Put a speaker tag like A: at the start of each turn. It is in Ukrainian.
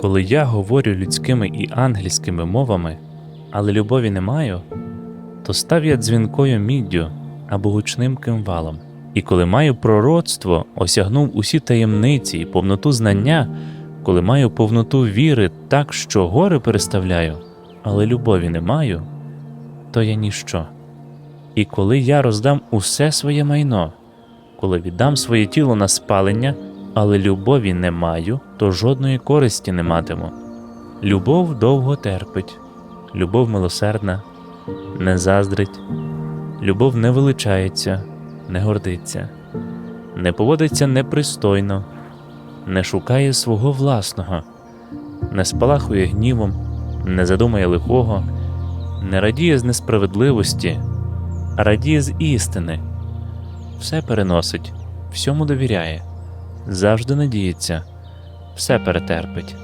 A: Коли я говорю людськими і ангельськими мовами, але любові не маю, то став я дзвінкою міддю або гучним кимвалом. І коли маю пророцтво, осягнув усі таємниці і повноту знання, коли маю повноту віри так, що гори переставляю, але любові не маю, то я ніщо. І коли я роздам усе своє майно, коли віддам своє тіло на спалення, але любові не маю, то жодної користі не матиму. Любов довго терпить, любов милосердна, не заздрить, любов не величається, не гордиться, не поводиться непристойно, не шукає свого власного, не спалахує гнівом, не задумає лихого, не радіє з несправедливості, а радіє з істини, все переносить, всьому довіряє, завжди надіється, все перетерпить.